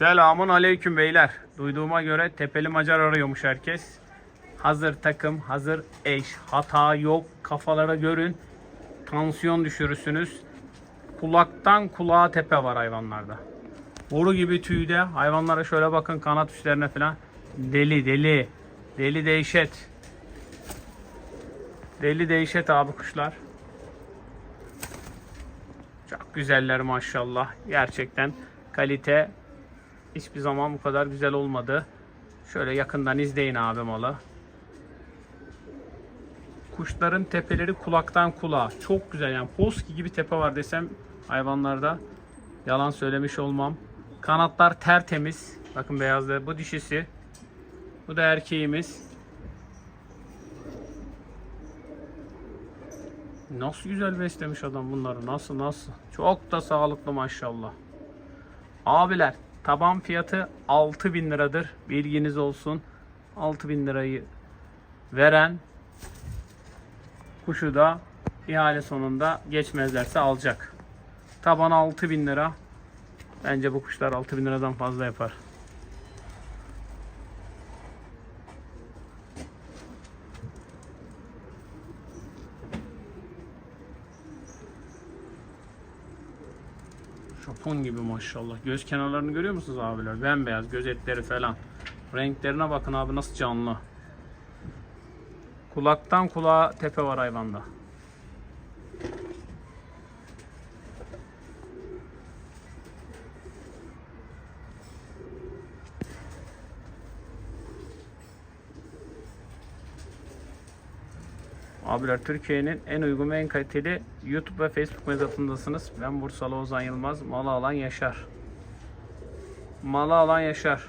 Selamun aleyküm beyler. Duyduğuma göre tepeli macar arıyormuş herkes. Hazır takım, hazır eş. Hata yok. Kafalara görün. Tansiyon düşürürsünüz. Kulaktan kulağa tepe var hayvanlarda. Boru gibi tüyde. Hayvanlara şöyle bakın kanat üstlerine falan. Deli deli. Deli dehşet. Deli dehşet abi kuşlar. Çok güzeller maşallah. Gerçekten kalite hiçbir zaman bu kadar güzel olmadı. Şöyle yakından izleyin abi malı. Kuşların tepeleri kulaktan kulağa. Çok güzel yani poski gibi tepe var desem hayvanlarda yalan söylemiş olmam. Kanatlar tertemiz. Bakın beyazları. Bu dişisi. Bu da erkeğimiz. Nasıl güzel beslemiş adam bunları. Nasıl nasıl. Çok da sağlıklı maşallah. Abiler taban fiyatı 6000 liradır. Bilginiz olsun. 6000 lirayı veren kuşu da ihale sonunda geçmezlerse alacak. Taban 6000 lira. Bence bu kuşlar 6000 liradan fazla yapar. Japon gibi maşallah. Göz kenarlarını görüyor musunuz abiler? Bembeyaz göz etleri falan. Renklerine bakın abi nasıl canlı. Kulaktan kulağa tepe var hayvanda. Abiler Türkiye'nin en uygun ve en kaliteli YouTube ve Facebook mezatındasınız. Ben Bursalı Ozan Yılmaz. Malı alan Yaşar. Malı alan Yaşar.